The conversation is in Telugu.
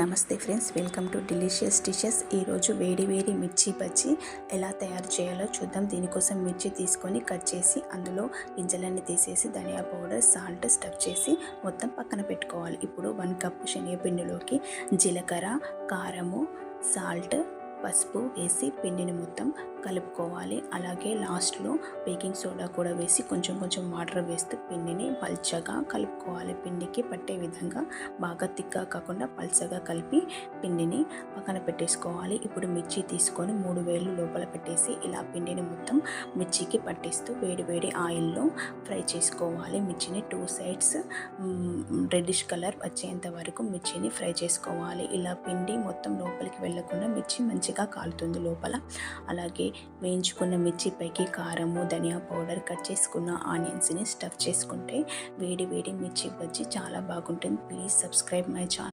నమస్తే friends welcome to delicious dishes. ఈరోజు వేడి వేడి మిర్చి బజ్జీ ఎలా తయారు చేయాలో చూద్దాం. దీనికోసం మిర్చి తీసుకొని కట్ చేసి అందులో గింజలన్నీ తీసేసి ధనియా పౌడర్ సాల్ట్ స్టఫ్ చేసి మొత్తం పక్కన పెట్టుకోవాలి. ఇప్పుడు వన్ కప్ శనగపిండిలోకి జీలకర్ర కారము సాల్ట్ పసుపు వేసి పిండిని మొత్తం కలుపుకోవాలి. అలాగే లాస్ట్లో బేకింగ్ సోడా కూడా వేసి కొంచెం కొంచెం వాటర్ వేస్తూ పిండిని పల్చగా కలుపుకోవాలి. పిండికి పట్టే విధంగా బాగా తిక్గా కాకుండా పల్చగా కలిపి పిండిని పక్కన పెట్టేసుకోవాలి. ఇప్పుడు మిర్చి తీసుకొని మూడు వేలు లోపల పెట్టేసి ఇలా పిండిని మొత్తం మిర్చికి పట్టిస్తూ వేడి వేడి ఆయిల్లో ఫ్రై చేసుకోవాలి. మిర్చిని టూ సైడ్స్ రెడ్డిష్ కలర్ వచ్చేంత వరకు మిర్చిని ఫ్రై చేసుకోవాలి. ఇలా పిండి మొత్తం లోపలికి వెళ్ళకుండా మిర్చి మంచి మంచిగా కాలుతుంది లోపల. అలాగే వేయించుకున్న మిర్చి పైకి కారము ధనియా పౌడర్ కట్ చేసుకున్న ఆనియన్స్ని స్టఫ్ చేసుకుంటే వేడి వేడి మిర్చి బజ్జీ చాలా బాగుంటుంది. Please subscribe my channel.